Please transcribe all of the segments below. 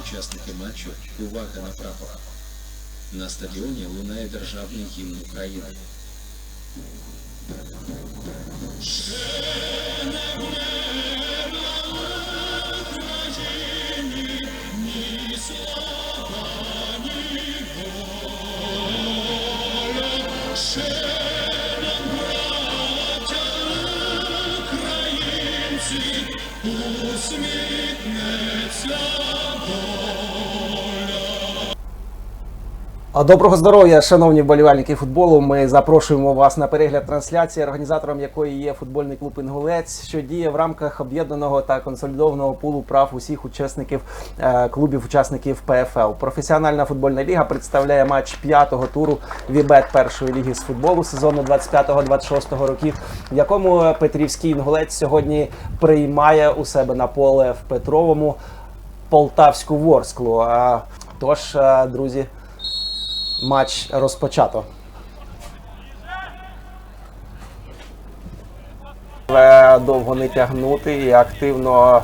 Учасники матчу увага на прапор. На стадіоні лунає державний гімн України. А Доброго здоров'я, шановні вболівальники футболу. Ми запрошуємо вас на перегляд трансляції, організатором якої є футбольний клуб Інгулець, що діє в рамках об'єднаного та консолідованого пулу прав усіх учасників е, клубів, учасників ПФЛ. Професіональна футбольна ліга представляє матч п'ятого туру Вібет першої ліги з футболу сезону 25-26 років, в якому Петрівський Інгулець сьогодні приймає у себе на поле в Петровому Полтавську Ворсклу. Тож, е, друзі. Матч розпочато. Але довго не тягнути і активно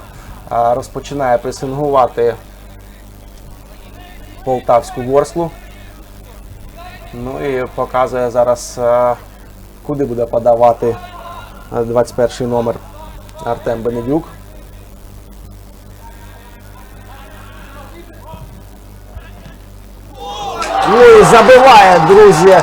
розпочинає пресингувати полтавську ворслу. Ну і показує зараз, куди буде подавати а, 21 номер Артем Бенедюк. Забиває, друзі.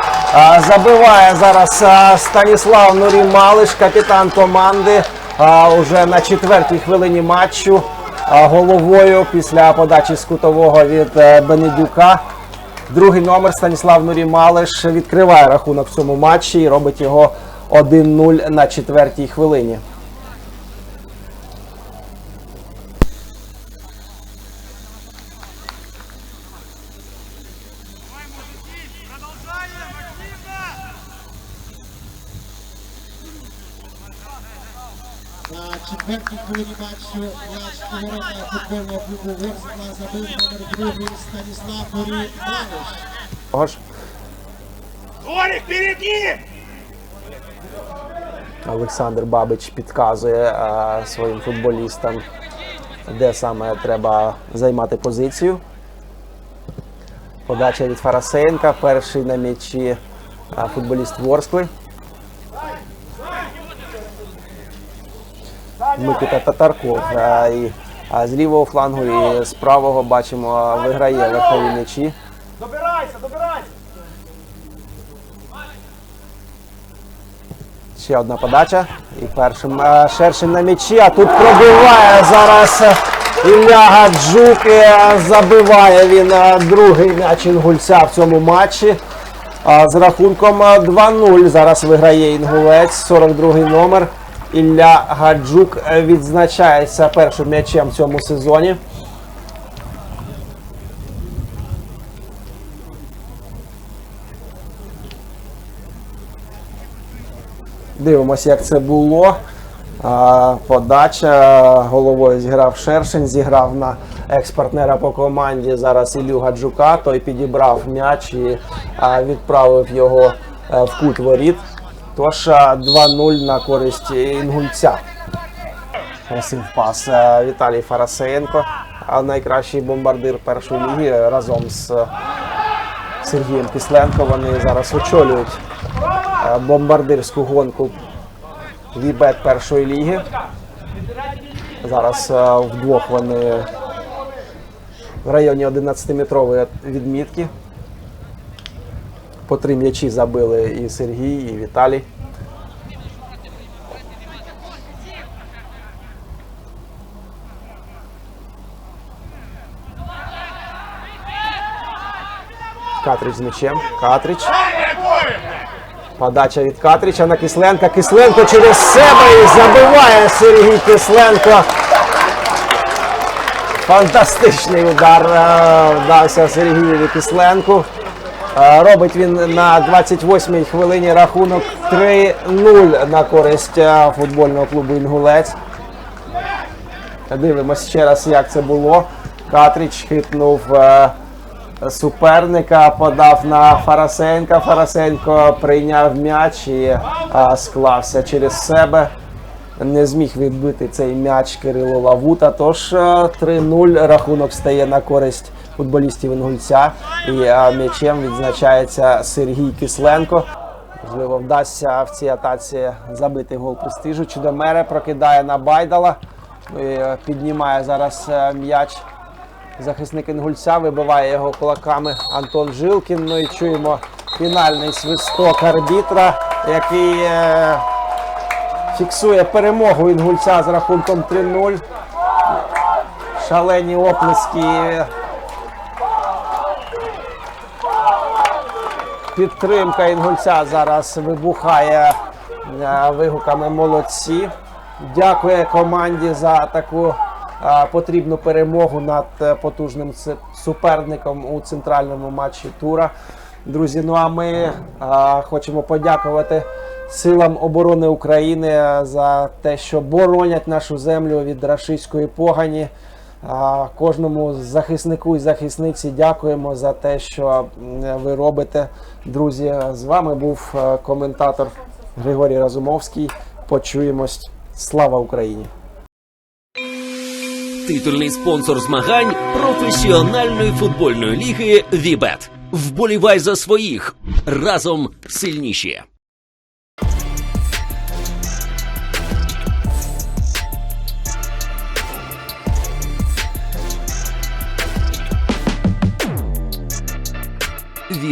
Забиває зараз а, Станіслав Нурімалиш, капітан команди. а, Уже на четвертій хвилині матчу головою після подачі з кутового від е, Бенедюка. Другий номер Станіслав Нурімалиш відкриває рахунок в цьому матчі і робить його 1-0 на четвертій хвилині. На четвертій матчу м'яч ворота футбольного клубу Ворскла забив номер другий Станіслав Бурі Малиш. Того ж перед ним! Олександр Бабич підказує а, своїм футболістам, де саме треба займати позицію. Подача від Фарасенка. Перший на м'ячі а, футболіст Ворскли. Микита Татарков. А, і, а, з лівого флангу і з правого бачимо виграє верхові м'ячі. Добирайся, добирайся! Ще одна подача. І першим е, шершим на м'ячі. А тут пробиває зараз е, Ілля Гаджук. е, Забиває він е, другий м'яч інгульця в цьому матчі. А З рахунком е, 2-0 зараз виграє інгулець, 42-й номер. Ілля Гаджук е, відзначається першим м'ячем в цьому сезоні. Дивимося, як це було. Подача головою зіграв Шершень, зіграв на екс-партнера по команді зараз Ілю Гаджука. Той підібрав м'яч і відправив його е, в кут воріт. Тож 2-0 на користь інгульця. Красив пас е, Віталій а найкращий бомбардир першої ліги разом з е, Сергієм Кисленко. Вони зараз очолюють е, бомбардирську гонку Вібет першої ліги. Зараз вдвох вони в районі 11-метрової відмітки. По три м'ячі забили і Сергій, і Віталій. Катрич з м'ячем. Катрич. Подача від Катрича на Кисленка. Кисленко через себе і забиває Сергій Кисленко. Фантастичний удар е, вдався Сергієві Кисленку. Е, Робить він на 28-й хвилині рахунок 3-0 на користь е, футбольного клубу Інгулець. Дивимось ще раз, як це було. Катрич хитнув е, суперника, подав на Фарасенка. Фарасенко прийняв м'яч і склався через себе. Не зміг відбити цей м'яч Кирило Лавута. Тож е, 3-0 рахунок стає на користь футболістів Інгульця. І е, м'ячем відзначається Сергій Кисленко. Можливо, вдасться в цій атаці забити гол престижу. Чудомере прокидає на Байдала. Е, піднімає зараз е, м'яч. Захисник Інгульця вибиває його кулаками Антон Жилкін. Ну і чуємо фінальний свисток арбітра, який е, фіксує перемогу Інгульця з рахунком 3-0. Шалені оплески. Підтримка Інгульця зараз вибухає е, вигуками молодці. Дякує команді за таку е, потрібну перемогу над е, потужним суперником у центральному матчі тура. Друзі, ну а ми хочемо подякувати силам оборони України за те, що боронять нашу землю від рашистської погані. Кожному захиснику і захисниці дякуємо за те, що ви робите. Друзі, з вами був е, коментатор Григорій Разумовський. Почуємось. Слава Україні! Титульний спонсор змагань професіональної футбольної ліги Вібет. Вболівай за своїх разом сильніші.